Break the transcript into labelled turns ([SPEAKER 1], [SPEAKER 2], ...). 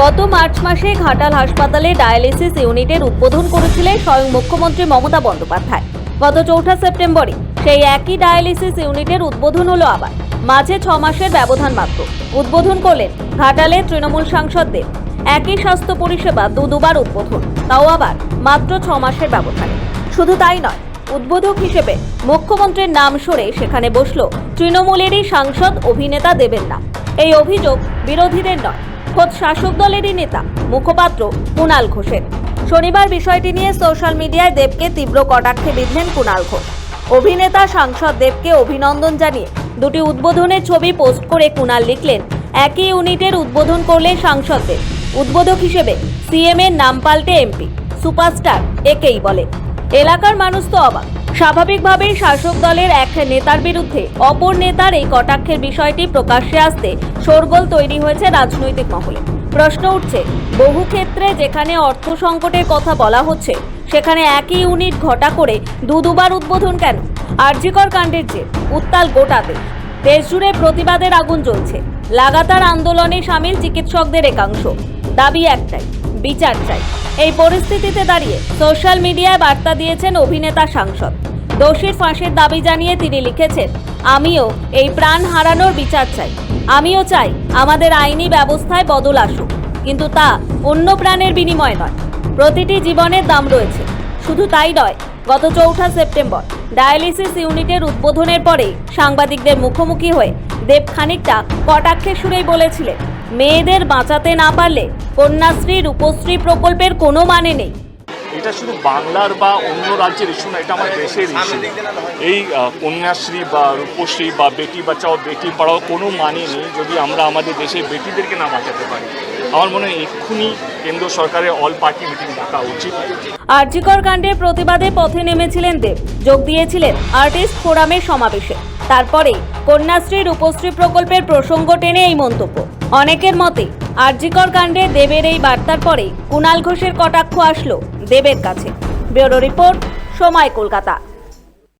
[SPEAKER 1] গত মার্চ মাসে ঘাটাল হাসপাতালে ডায়ালিসিস ইউনিটের উদ্বোধন করেছিলেন স্বয়ং মুখ্যমন্ত্রী মমতা বন্দ্যোপাধ্যায়। গত চৌঠা সেপ্টেম্বরে সেই একই ডায়ালিসিস ইউনিটের উদ্বোধন হলো আবার। মাঝে ছ মাসের ব্যবধান মাত্র। উদ্বোধন করলেন ঘাটালের তৃণমূল সাংসদদের একই স্বাস্থ্য পরিষেবা দু দুবার উদ্বোধন, তাও আবার মাত্র ছ মাসের ব্যবধানে। শুধু তাই নয়, উদ্বোধক হিসেবে মুখ্যমন্ত্রীর নাম সরে সেখানে বসল তৃণমূলেরই সাংসদ অভিনেতা দেবেন না। এই অভিযোগ বিরোধীদের নয় খোদ শাসক দলেরই নেতা, মুখপাত্র কুণাল ঘোষের। শনিবার বিষয়টি নিয়ে সোশ্যাল মিডিয়ায় দেবকে তীব্র কটাক্ষে বিঁধলেন কুণাল ঘোষ। অভিনেতা সাংসদ দেবকে অভিনন্দন জানিয়ে দুটি উদ্বোধনের ছবি পোস্ট করে কুণাল লিখলেন, একই ইউনিটের উদ্বোধন করলে সাংসদদের উদ্বোধক হিসেবে সিএম এর নাম পাল্টে এমপি, সুপারস্টার একেই বলে। এলাকার মানুষ তো অবাক স্বাভাবিকভাবেই শাসক দলের এক নেতার বিরুদ্ধে অপর নেতার এই কটাক্ষের বিষয়টি প্রকাশ্যে আসতে শোরগোল তৈরি হয়েছে রাজনৈতিক মহলে। প্রশ্ন উঠছে, বহু ক্ষেত্রে যেখানে অর্থ সংকটের কথা বলা হচ্ছে, সেখানে একই ইউনিট ঘটা করে দু দুবার উদ্বোধন কেন? আর্যিকর কাণ্ডের যে উত্তাল গোটা দেশ। দেশ জুড়ে প্রতিবাদের আগুন জ্বলছে। লাগাতার আন্দোলনে সামিল চিকিৎসকদের একাংশ। দাবি একটাই বিচার চাই। এই পরিস্থিতিতে দাঁড়িয়ে সোশ্যাল মিডিয়ায় বার্তা দিয়েছেন অভিনেতা সাংসদ। দোষীর ফাঁসির দাবি জানিয়ে তিনি লিখেছেন, আমিও এই প্রাণ হারানোর বিচার চাই। আমিও চাই আমাদের আইনি ব্যবস্থায় বদল আসুক। কিন্তু তা অন্য প্রাণের বিনিময় নয়। প্রতিটি জীবনের দাম রয়েছে। শুধু তাই নয়, গত চৌঠা সেপ্টেম্বর ডায়ালিসিস ইউনিটের উদ্বোধনের পরে সাংবাদিকদের মুখোমুখি হয়ে দেব খানিকটা কটাক্ষের সুরেই বলেছিলেন, মেয়েদের বাঁচাতে না পারলে কন্যাশ্রী রূপশ্রী প্রকল্পের কোনো মানে নেই।
[SPEAKER 2] এটা শুধু বাংলার বা অন্য রাজ্যের ইস্যু না এটা আমার দেশের ইস্যু এই কন্যাশ্রী বা রূপশ্রী বা বেটি বাঁচাও বেটি পড়াও কোনো মানে নেই যদি আমরা আমাদের দেশে বেটিদেরকে না বাঁচাতে পারি। আমার মনে হয় এক্ষুনি কেন্দ্র সরকারের অল পার্টি মিটিং ডাকা উচিত।
[SPEAKER 1] আরজিকর কাণ্ডের প্রতিবাদে পথে নেমেছিলেন দেব। যোগ দিয়েছিলেন আর্টিস্ট ফোরামের সমাবেশে। তারপরে কন্যাশ্রী রূপশ্রী প্রকল্পের প্রসঙ্গ টেনে এই মন্তব্য। অনেকের মতে আরজিকর কাণ্ডে দেবের এই বার্তার পরে কুণাল ঘোষের কটাক্ষ আসলো দেবের কাছে। ব্যুরো রিপোর্ট, সময় কলকাতা।